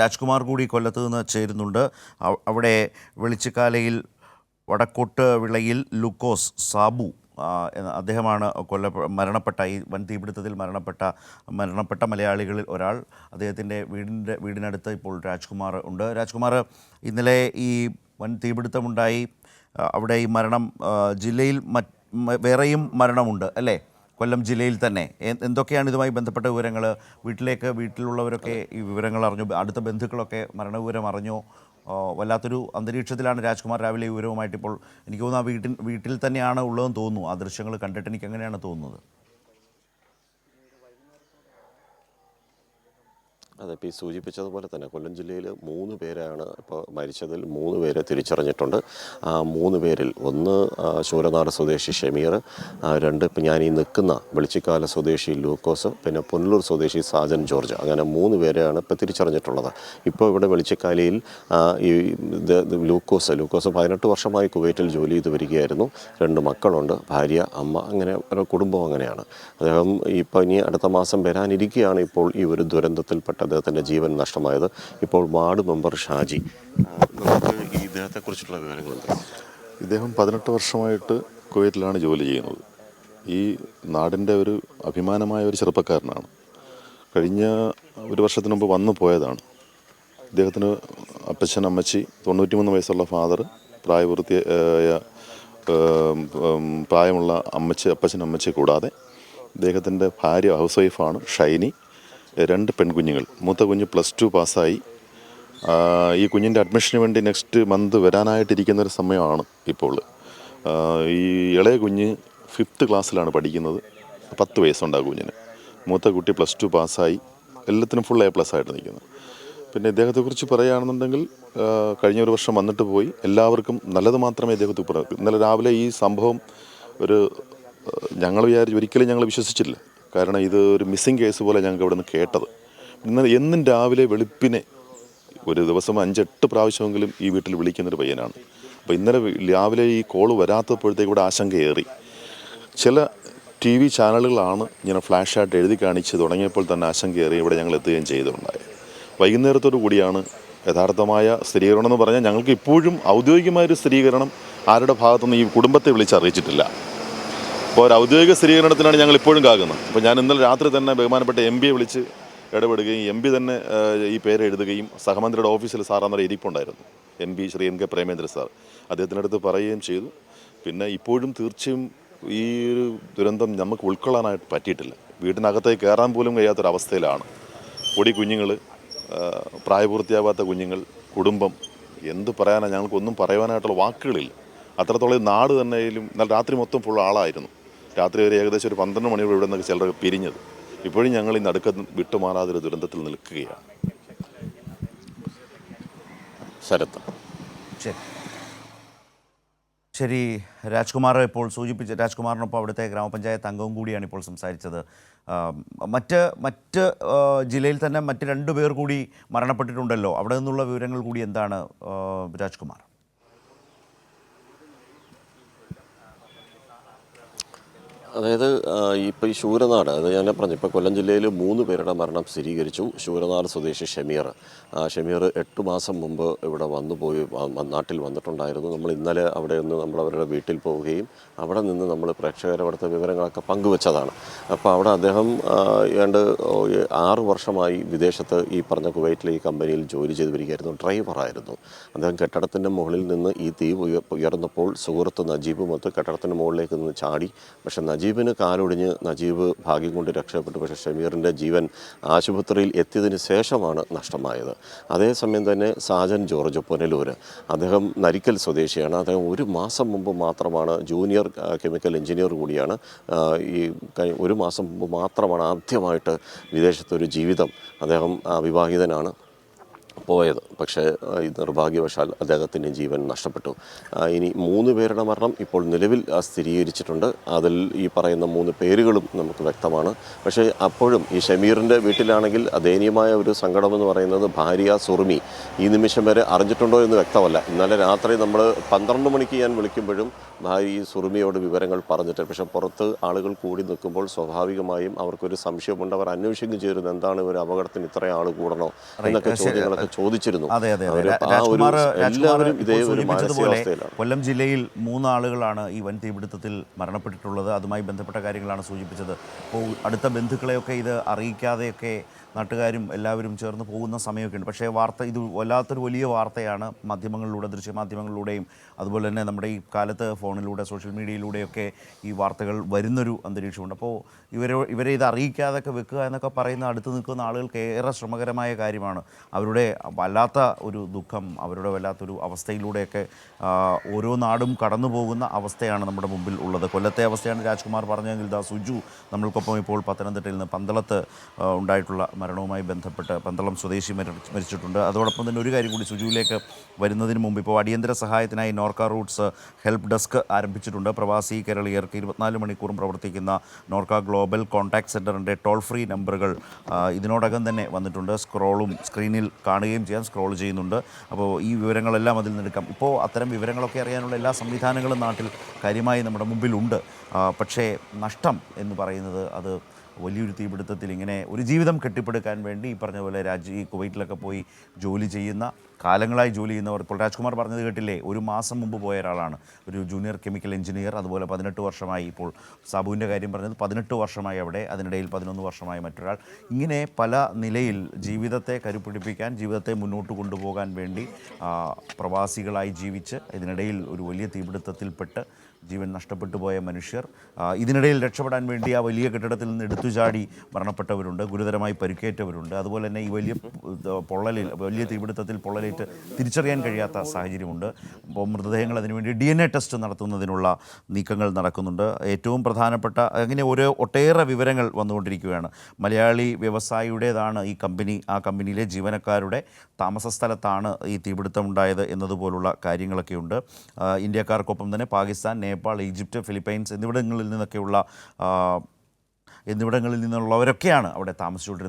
രാജ്കുമാർ കൂടി കൊല്ലത്ത് നിന്ന് ചേരുന്നുണ്ട്. അവിടെ വെളിച്ചക്കാലയിൽ വടക്കോട്ട് വിളയിൽ ലുക്കോസ് സാബു അദ്ദേഹമാണ് കൊല്ല മരണപ്പെട്ട ഈ വൻ തീപിടുത്തത്തിൽ മരണപ്പെട്ട മരണപ്പെട്ട മലയാളികളിൽ ഒരാൾ. അദ്ദേഹത്തിന്റെ വീടിന്റെ വീടിനടുത്ത് ഇപ്പോൾ രാജ്കുമാർ ഉണ്ട്. രാജ്കുമാർ ഇന്നലെ ഈ വൻ തീപിടുത്തമുണ്ടായി. അവിടെ ഈ മരണം ജില്ലയിൽ മറ്റ് വേറെയും മരണമുണ്ട് അല്ലേ? കൊല്ലം ജില്ലയിൽ തന്നെ. എന്തൊക്കെയാണ് ഇതുമായി ബന്ധപ്പെട്ട വിവരങ്ങൾ വീട്ടിലേക്ക് വീട്ടിലുള്ളവരൊക്കെ ഈ വിവരങ്ങൾ അറിഞ്ഞു. അടുത്ത ബന്ധുക്കളൊക്കെ മരണവിവരം അറിഞ്ഞോ. വല്ലാത്തൊരു അന്തരീക്ഷത്തിലാണ് രാജ്കുമാർ രാവിലെ വിവരവുമായിട്ട് ഇപ്പോൾ എനിക്ക് തോന്നുന്നു ആ വീട്ടിൽ വീട്ടിൽ തന്നെയാണ് ഉള്ളതെന്ന് തോന്നുന്നു. ആ ദൃശ്യങ്ങൾ കണ്ടിട്ട് എനിക്ക് അങ്ങനെയാണ് തോന്നുന്നത്. അതെ ഇപ്പോൾ ഈ സൂചിപ്പിച്ചതുപോലെ തന്നെ കൊല്ലം ജില്ലയിൽ മൂന്ന് പേരാണ് ഇപ്പോൾ മരിച്ചതിൽ മൂന്ന് പേരെ തിരിച്ചറിഞ്ഞിട്ടുണ്ട്. ആ മൂന്ന് പേരിൽ ഒന്ന് ശൂരനാട് സ്വദേശി ഷമീർ രണ്ട് ഇപ്പം ഞാൻ ഈ നിൽക്കുന്ന വെളിച്ചിക്കാല സ്വദേശി ലൂക്കോസ് പിന്നെ പുനലൂർ സ്വദേശി സാജൻ ജോർജ് അങ്ങനെ മൂന്ന് പേരെയാണ് ഇപ്പോൾ തിരിച്ചറിഞ്ഞിട്ടുള്ളത്. ഇപ്പോൾ ഇവിടെ വെളിച്ചിക്കാലയിൽ ഈ ലൂക്കോസ് ലൂക്കോസ് പതിനെട്ട് വർഷമായി കുവൈറ്റിൽ ജോലി ചെയ്ത് വരികയായിരുന്നു. രണ്ട് മക്കളുണ്ട് ഭാര്യ അമ്മ അങ്ങനെ ഒരു കുടുംബം അങ്ങനെയാണ്. അദ്ദേഹം ഇപ്പോൾ ഇനി അടുത്ത മാസം വരാനിരിക്കുകയാണ് ഇപ്പോൾ ഈ ഒരു ദുരന്തത്തിൽപ്പെട്ട അദ്ദേഹത്തിന്റെ ജീവൻ നഷ്ടമായത്. ഇപ്പോൾ വാർഡ് മെമ്പർ ഷാജി. നമുക്ക് ഈ ഇദ്ദേഹത്തെക്കുറിച്ചുള്ള വിവരങ്ങൾ എന്താ ഇദ്ദേഹം പതിനെട്ട് വർഷമായിട്ട് കുവൈറ്റിലാണ് ജോലി ചെയ്യുന്നത്. ഈ നാടിന്റെ ഒരു അഭിമാനമായ ഒരു ചെറുപ്പക്കാരനാണ്. കഴിഞ്ഞ ഒരു വർഷത്തിന് മുമ്പ് വന്നു പോയതാണ്. ഇദ്ദേഹത്തിന് അപ്പച്ചൻ അമ്മച്ചി തൊണ്ണൂറ്റിമൂന്ന് വയസ്സുള്ള ഫാദർ പ്രായപൂർത്തിയായ ഏം, പ്രായമുള്ള അമ്മച്ചി അപ്പച്ചൻ അമ്മച്ചി കൂടാതെ ഇദ്ദേഹത്തിന്റെ ഭാര്യ ഹൗസ് വൈഫാണ് ഷൈനി. രണ്ട് പെൺകുഞ്ഞുങ്ങൾ. മൂത്ത കുഞ്ഞ് പ്ലസ് ടു പാസ്സായി. ഈ കുഞ്ഞിന്റെ അഡ്മിഷന് വേണ്ടി നെക്സ്റ്റ് മന്ത് വരാനായിട്ടിരിക്കുന്ന ഒരു സമയമാണ് ഇപ്പോൾ ഈ ഇളയ കുഞ്ഞ് ഫിഫ്ത്ത് ക്ലാസ്സിലാണ് പഠിക്കുന്നത്. പത്ത് വയസ്സുണ്ടാകും കുഞ്ഞിന്. മൂത്ത കുട്ടി പ്ലസ് ടു പാസ്സായി. എല്ലാത്തിനും ഫുൾ എ പ്ലസ് ആയിട്ട് നിൽക്കുന്നത് പിന്നെ ഇദ്ദേഹത്തെക്കുറിച്ച് പറയുകയാണെന്നുണ്ടെങ്കിൽ കഴിഞ്ഞ ഒരു വർഷം വന്നിട്ട് പോയി. എല്ലാവർക്കും നല്ലത് മാത്രമേ ഇദ്ദേഹത്തെ പറയൂ. ഇന്നലെ രാവിലെ ഈ സംഭവം ഒരു ഞങ്ങൾ വിചാരിച്ചു ഒരിക്കലും ഞങ്ങൾ വിശ്വസിച്ചില്ല. കാരണം ഇത് ഒരു മിസ്സിംഗ് കേസ് പോലെ ഞങ്ങൾക്ക് ഇവിടെ നിന്ന് കേട്ടത്. എന്നാൽ എന്നും രാവിലെ വെളുപ്പിനെ ഒരു ദിവസം അഞ്ചെട്ട് പ്രാവശ്യമെങ്കിലും ഈ വീട്ടിൽ വിളിക്കുന്നൊരു പയ്യനാണ്. അപ്പോൾ ഇന്നലെ രാവിലെ ഈ കോൾ വരാത്തപ്പോഴത്തേക്ക് ഇവിടെ ആശങ്കയേറി ചില ടി വി ചാനലുകളാണ് ഇങ്ങനെ ഫ്ലാഷായിട്ട് എഴുതി കാണിച്ച് തുടങ്ങിയപ്പോൾ തന്നെ ആശങ്കയേറി ഇവിടെ ഞങ്ങൾ എത്തുകയും ചെയ്തിട്ടുണ്ടായത് വൈകുന്നേരത്തോടു കൂടിയാണ് യഥാർത്ഥമായ സ്ഥിരീകരണം എന്ന് പറഞ്ഞാൽ ഞങ്ങൾക്ക് ഇപ്പോഴും ഔദ്യോഗികമായൊരു സ്ഥിരീകരണം ആരുടെ ഭാഗത്തുനിന്ന് ഈ കുടുംബത്തെ വിളിച്ചറിയിച്ചിട്ടില്ല അപ്പോൾ ഒരു ഔദ്യോഗിക സ്ഥിരീകരണത്തിനാണ് ഞങ്ങൾ ഇപ്പോഴും കാക്കുന്നത്. അപ്പോൾ ഞാൻ ഇന്നലെ രാത്രി തന്നെ ബഹുമാനപ്പെട്ട എം പിയെ വിളിച്ച് ഇടപെടുകയും എം തന്നെ ഈ പേര് എഴുതുകയും സഹമന്ത്രിയുടെ ഓഫീസിൽ സാറാന്നൊരു ഇരിപ്പുണ്ടായിരുന്നു. M P Shri N K Premendra sir. അദ്ദേഹത്തിനടുത്ത് പറയുകയും ചെയ്തു. പിന്നെ ഇപ്പോഴും തീർച്ചയായും ഈ ഒരു ദുരന്തം നമുക്ക് ഉൾക്കൊള്ളാനായിട്ട് പറ്റിയിട്ടില്ല. വീട്ടിനകത്തേക്ക് കയറാൻ പോലും കഴിയാത്തൊരവസ്ഥയിലാണ്. പൊടി കുഞ്ഞുങ്ങൾ പ്രായപൂർത്തിയാവാത്ത കുഞ്ഞുങ്ങൾ കുടുംബം എന്ത് പറയാനാണ് ഞങ്ങൾക്കൊന്നും പറയുവാനായിട്ടുള്ള വാക്കുകളില്ല. അത്രത്തോളം നാട് തന്നെയും ഇന്നലെ രാത്രി മൊത്തം ഫുൾ ആളായിരുന്നു. രാത്രി വരെ ഏകദേശം ഒരു പന്ത്രണ്ട് മണിയോടെ ഇവിടെ നിന്നൊക്കെ ചിലർ പിരിഞ്ഞത്. ഇപ്പോഴും ഞങ്ങൾ ഈ നടുക്ക വിട്ടുമാറാതെ ഒരു ദുരന്തത്തിൽ നിൽക്കുകയാണ്. ശരത്ത് ശരി. ശരി രാജ്കുമാർ ഇപ്പോൾ സൂചിപ്പിച്ച രാജ്കുമാറിനൊപ്പം അവിടുത്തെ ഗ്രാമപഞ്ചായത്ത് അംഗവും കൂടിയാണ് ഇപ്പോൾ സംസാരിച്ചത്. മറ്റ് മറ്റ് ജില്ലയിൽ തന്നെ മറ്റ് രണ്ടു പേർ കൂടി മരണപ്പെട്ടിട്ടുണ്ടല്ലോ. അവിടെ നിന്നുള്ള വിവരങ്ങൾ കൂടി എന്താണ് രാജ്കുമാർ? അതായത് ഇപ്പോൾ ഈ ശൂരനാട് അത് ഞാൻ പറഞ്ഞു ഇപ്പോൾ കൊല്ലം ജില്ലയിൽ മൂന്ന് പേരുടെ മരണം സ്ഥിരീകരിച്ചു. ശൂരനാട് സ്വദേശി ഷമീർ. ഷമീർ എട്ട് മാസം മുമ്പ് ഇവിടെ വന്നു പോയി നാട്ടിൽ വന്നിട്ടുണ്ടായിരുന്നു. നമ്മൾ ഇന്നലെ അവിടെ നിന്ന് നമ്മൾ അവരുടെ വീട്ടിൽ പോവുകയും അവിടെ നിന്ന് നമ്മൾ പ്രേക്ഷകരെ അവിടുത്തെ വിവരങ്ങളൊക്കെ പങ്കുവച്ചതാണ്. അപ്പോൾ അവിടെ അദ്ദേഹം ഏണ്ട് ആറ് വർഷമായി വിദേശത്ത് ഈ പറഞ്ഞ കുവൈറ്റിലെ ഈ കമ്പനിയിൽ ജോലി ചെയ്ത് വരികയായിരുന്നു ഡ്രൈവറായിരുന്നു അദ്ദേഹം കെട്ടിടത്തിന്റെ മുകളിൽ നിന്ന് ഈ തീ ഉയ- ഉയർന്നപ്പോൾ സുഹൃത്ത് നജീബുമൊത്ത് കെട്ടിടത്തിന്റെ മുകളിലേക്ക് നിന്ന് ചാടി പക്ഷെ നജീബിന് കാലൊടിഞ്ഞ് നജീബ് ഭാഗ്യം കൊണ്ട് രക്ഷപ്പെട്ടു. പക്ഷേ ഷമീറിന്റെ ജീവൻ ആശുപത്രിയിൽ എത്തിയതിന് ശേഷമാണ് നഷ്ടമായത്. അതേസമയം തന്നെ സാജൻ ജോർജ് പുനലൂർ അദ്ദേഹം നരിക്കൽ സ്വദേശിയാണ്. അദ്ദേഹം ഒരു മാസം മുമ്പ് മാത്രമാണ് ജൂനിയർ കെമിക്കൽ എഞ്ചിനീയർ കൂടിയാണ്. ഈ ഒരു മാസം മുമ്പ് മാത്രമാണ് ആദ്യമായിട്ട് വിദേശത്തൊരു ജീവിതം അദ്ദേഹം വിവാഹിതനാണ്. പോയത്. പക്ഷേ നിർഭാഗ്യവശാൽ അദ്ദേഹത്തിന്റെ ജീവൻ നഷ്ടപ്പെട്ടു. ഇനി മൂന്ന് പേരുടെ മരണം ഇപ്പോൾ നിലവിൽ സ്ഥിരീകരിച്ചിട്ടുണ്ട്. അതിൽ ഈ പറയുന്ന മൂന്ന് പേരുകളും നമുക്ക് വ്യക്തമാണ്. പക്ഷേ അപ്പോഴും ഈ ഷമീറിന്റെ വീട്ടിലാണെങ്കിൽ ദയനീയമായ ഒരു സങ്കടമെന്ന് പറയുന്നത് ഭാര്യ സുറുമി ഈ നിമിഷം വരെ അറിഞ്ഞിട്ടുണ്ടോ എന്ന് വ്യക്തമല്ല. ഇന്നലെ രാത്രി നമ്മൾ പന്ത്രണ്ട് മണിക്ക് ഞാൻ വിളിക്കുമ്പോഴും ഭാര്യ ഈ സുറുമിയോട് വിവരങ്ങൾ പറഞ്ഞിട്ട് പക്ഷേ പുറത്ത് ആളുകൾ കൂടി നിൽക്കുമ്പോൾ സ്വാഭാവികമായും അവർക്കൊരു സംശയമുണ്ട്. അവർ അന്വേഷിക്കുകയും ചേരുന്നു എന്താണ് ഒരു അപകടത്തിന് ഇത്രയും ആൾ കൂടണോ എന്നൊക്കെ. ചോദ്യങ്ങളൊക്കെ ചോദിച്ചിരുന്നു. അതെ അതെ രാജ്കുമാർ സൂചിപ്പിച്ചതുപോലെ കൊല്ലം ജില്ലയിൽ മൂന്നാളുകളാണ് ഈ വൻ തീപിടുത്തത്തിൽ മരണപ്പെട്ടിട്ടുള്ളത്. അതുമായി ബന്ധപ്പെട്ട കാര്യങ്ങളാണ് സൂചിപ്പിച്ചത്. അപ്പോൾ അടുത്ത ബന്ധുക്കളെയൊക്കെ ഇത് അറിയിക്കാതെയൊക്കെ നാട്ടുകാരും എല്ലാവരും ചേർന്ന് പോകുന്ന സമയമൊക്കെ ഉണ്ട്. പക്ഷേ വാർത്ത ഇത് വല്ലാത്തൊരു വലിയ വാർത്തയാണ് മാധ്യമങ്ങളിലൂടെ ദൃശ്യമാധ്യമങ്ങളിലൂടെയും അതുപോലെ തന്നെ നമ്മുടെ ഈ കാലത്ത് ഫോണിലൂടെ സോഷ്യൽ മീഡിയയിലൂടെയൊക്കെ ഈ വാർത്തകൾ വരുന്നൊരു അന്തരീക്ഷമുണ്ട്. അപ്പോൾ ഇവരെ ഇവരെ ഇത് അറിയിക്കാതൊക്കെ വെക്കുക എന്നൊക്കെ പറയുന്ന അടുത്ത് നിൽക്കുന്ന ആളുകൾക്ക് ഏറെ ശ്രമകരമായ കാര്യമാണ്. അവരുടെ വല്ലാത്ത ഒരു ദുഃഖം അവരുടെ വല്ലാത്തൊരു അവസ്ഥയിലൂടെയൊക്കെ ഓരോ നാടും കടന്നു പോകുന്ന അവസ്ഥയാണ് നമ്മുടെ മുമ്പിൽ ഉള്ളത്. കൊല്ലത്തെ അവസ്ഥയാണ് രാജ്കുമാർ പറഞ്ഞതെങ്കിൽ ദാ സുജു നമ്മൾക്കൊപ്പം ഇപ്പോൾ പത്തനംതിട്ടയിൽ നിന്ന് പന്തളത്ത് ഉണ്ടായിട്ടുള്ള മരണവുമായി ബന്ധപ്പെട്ട് പന്തളം സ്വദേശി മരിച്ചിട്ടുണ്ട്. അതോടൊപ്പം തന്നെ ഒരു കാര്യം കൂടി സുജുവിലേക്ക് വരുന്നതിന് മുമ്പ് ഇപ്പോൾ അടിയന്തര സഹായത്തിനായി നോർക്ക റൂട്ട്സ് ഹെൽപ്പ് ഡെസ്ക് ആരംഭിച്ചിട്ടുണ്ട്. പ്രവാസി കേരളീയർക്ക് ഇരുപത്തിനാല് മണിക്കൂറും പ്രവർത്തിക്കുന്ന നോർക്ക ഗ്ലോബൽ കോൺടാക്ട് സെന്ററിന്റെ ടോൾ ഫ്രീ നമ്പറുകൾ ഇതിനോടകം തന്നെ വന്നിട്ടുണ്ട്. സ്ക്രോളും സ്ക്രീനിൽ കാണുകയും ചെയ്യാം സ്ക്രോൾ ചെയ്യുന്നുണ്ട്. അപ്പോൾ ഈ വിവരങ്ങളെല്ലാം അതിൽ നിന്നെടുക്കാം ഇപ്പോൾ അത്തരം വിവരങ്ങളൊക്കെ അറിയാനുള്ള എല്ലാ സംവിധാനങ്ങളും നാട്ടിൽ കാര്യമായി നമ്മുടെ മുമ്പിലുണ്ട്. പക്ഷേ നഷ്ടം എന്ന് പറയുന്നത് അത് വലിയൊരു തീപിടുത്തത്തിൽ ഇങ്ങനെ ഒരു ജീവിതം കെട്ടിപ്പടുക്കാൻ വേണ്ടി ഈ പറഞ്ഞ പോലെ രാജ് ഈ കുവൈറ്റിലൊക്കെ പോയി ജോലി ചെയ്യുന്ന കാലങ്ങളായി ജോലി ചെയ്യുന്നവർ ഇപ്പോൾ രാജ്കുമാർ പറഞ്ഞത് കേട്ടില്ലേ ഒരു മാസം മുമ്പ് പോയ ഒരാളാണ്. ഒരു ജൂനിയർ കെമിക്കൽ എഞ്ചിനീയർ അതുപോലെ പതിനെട്ട് വർഷമായി ഇപ്പോൾ സാബുവിന്റെ കാര്യം പറഞ്ഞത് പതിനെട്ട് വർഷമായി അവിടെ അതിനിടയിൽ പതിനൊന്ന് വർഷമായി മറ്റൊരാൾ. ഇങ്ങനെ പല നിലയിൽ ജീവിതത്തെ കരുപിടിപ്പിക്കാൻ ജീവിതത്തെ മുന്നോട്ട് കൊണ്ടുപോകാൻ വേണ്ടി പ്രവാസികളായി ജീവിച്ച് ഇതിനിടയിൽ ഒരു വലിയ തീപിടുത്തത്തിൽപ്പെട്ട് ജീവൻ നഷ്ടപ്പെട്ടു പോയ മനുഷ്യർ ഇതിനിടയിൽ രക്ഷപ്പെടാൻ വേണ്ടി ആ വലിയ കെട്ടിടത്തിൽ നിന്ന് എടുത്തുചാടി മരണപ്പെട്ടവരുണ്ട് ഗുരുതരമായി പരിക്കേറ്റവരുണ്ട്. അതുപോലെ തന്നെ ഈ വലിയ പൊള്ളലിൽ വലിയ തീപിടുത്തത്തിൽ പൊള്ളലേറ്റ് തിരിച്ചറിയാൻ കഴിയാത്ത സാഹചര്യമുണ്ട്. അപ്പോൾ മൃതദേഹങ്ങൾ അതിനുവേണ്ടി ഡി എൻ എ ടെസ്റ്റ് നടത്തുന്നതിനുള്ള നീക്കങ്ങൾ നടക്കുന്നുണ്ട്. ഏറ്റവും പ്രധാനപ്പെട്ട അങ്ങനെ ഓരോ ഒട്ടേറെ വിവരങ്ങൾ വന്നുകൊണ്ടിരിക്കുകയാണ്. മലയാളി വ്യവസായിയുടേതാണ് ഈ കമ്പനി ആ കമ്പനിയിലെ ജീവനക്കാരുടെ താമസ സ്ഥലത്താണ് ഈ തീപിടുത്തം ഉണ്ടായത് എന്നതുപോലുള്ള കാര്യങ്ങളൊക്കെയുണ്ട്. ഇന്ത്യക്കാർക്കൊപ്പം തന്നെ പാകിസ്ഥാൻ നേപ്പാൾ ഈജിപ്റ്റ് ഫിലിപ്പൈൻസ് എന്നിവിടങ്ങളിൽ നിന്നൊക്കെയുള്ള എന്നിവിടങ്ങളിൽ നിന്നുള്ളവരൊക്കെയാണ് അവിടെ താമസിച്ചുകൊണ്ടിരുന്നത്.